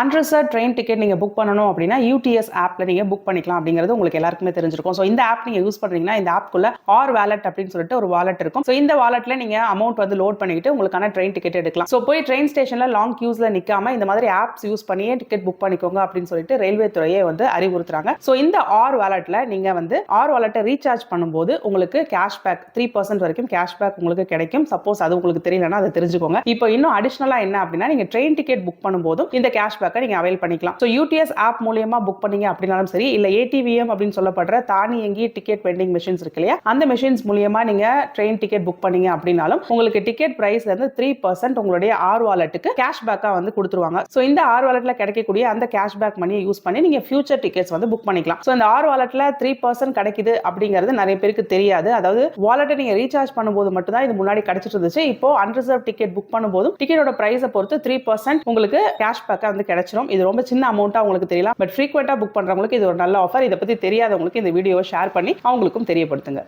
Unreserved train ticket நீங்கள் book பண்ணணும் அப்படின்னா யூடிஎஸ் ஆப்பில் நீங்கள் புக் பண்ணிக்கலாம் அப்படிங்கிறது உங்களுக்கு எல்லாருக்குமே தெரிஞ்சிருக்கும். ஸோ இந்த ஆப் நீங்கள் யூஸ் பண்ணுறீங்கன்னா இந்த ஆப்க்குள்ள ஆர் வேலட் அப்படின்னு சொல்லிட்டு ஒரு வாலெட் இருக்கும். ஸோ இந்த வாலெட்டில் நீங்கள் அமௌண்ட் வந்து லோட் பண்ணிட்டு உங்களுக்கான ட்ரெயின் டிக்கெட் எடுக்கலாம். ஸோ போய் ட்ரெயின் ஸ்டேஷனில் லாங் கியூஸில் நிற்காம இந்த மாதிரி ஆப்ஸ் யூஸ் பண்ணியே டிக்கெட் புக் பண்ணிக்கோங்க அப்படின்னு சொல்லிட்டு ரயில்வே துறையே வந்து அறிவுறுத்துறாங்க. ஸோ இந்த ஆர் வாலெட்டில் நீங்கள் வந்து ஆர் வாலெட்டை ரீசார்ஜ் பண்ணும்போது உங்களுக்கு கேஷ்பேக் த்ரீ பர்சன்ட் வரைக்கும் கேஷ்பேக் உங்களுக்கு கிடைக்கும். சப்போஸ் அது உங்களுக்கு தெரியலன்னா அதை தெரிஞ்சுக்கோங்க. இப்போ இன்னும் அடிஷ்னலாக என்ன அப்படின்னா நீங்கள் ட்ரெயின் டிக்கெட் புக் பண்ணும்போதும் இந்த கேஷ்பேக்கை நீங்கள் அவைல் பண்ணிக்கலாம். ஸோ யூடிஎஸ் ஆப் மூலியமா புக் பண்ணீங்க அப்படின்னாலும் சரி இல்லை ஏடிவிஎம் அப்படின்னு சொல்லப்படுற தானியங்கி டிக்கெட் வெண்டிங் மிஷின்ஸ் இருக்கு இல்லையா? அந்த மிஷின்ஸ் மூலியமா நீங்க ட்ரெயின் டிக்கெட் புக் பண்ணீங்க அப்படின்னாலும் உங்களுக்கு டிக்கெட் பிரைஸ்ல இருந்து த்ரீ பர்சன்ட் உங்களுடைய ஆர் வாலெட்டுக்கு கேஷ்பேக்கா வந்து கொடுத்துருவாங்க. ஸோ இந்த ஆர் வாலெட்ல கிடைக்கக்கூடிய அந்த கேஷ்பேக் மணியை யூஸ் பண்ணி நீங்க ஃபியூச்சர் டிக்கெட்ஸ் வந்து புக் பண்ணிக்கலாம். ஸோ இந்த ஆர் வாலெட்ல த்ரீ பர்சன்ட் கிடைக்குது அப்படிங்கிறது நிறைய பேருக்கு தெரியாது. அதாவது வாலெட்டை நீங்க ரீசார்ஜ் பண்ணும்போது மட்டும் தான் இது முன்னாடி கிடைச்சிட்டு இருந்துச்சு. இப்போ அன்ரிசர்வ் டிக்கெட் புக் பண்ணும்போது டிக்கெட்டோட பிரைஸை பொறுத்து த்ரீ பர்சன்ட் உங்களுக்கு கேஷ்பேக்கா வந்து கிடச்சிரும். இது ரொம்ப சின்ன அமௌண்ட்டா உங்களுக்கு தெரியலாம் பட் ஃப்ரீக்வெண்ட்டாக புக் பண்றவங்களுக்கு இது ஒரு நல்ல ஆஃபர் இதை பத்தி தெரியாதவங்களுக்கு இந்த வீடியோவை ஷேர் பண்ணி அவங்களுக்கும் தெரியப்படுத்துங்க.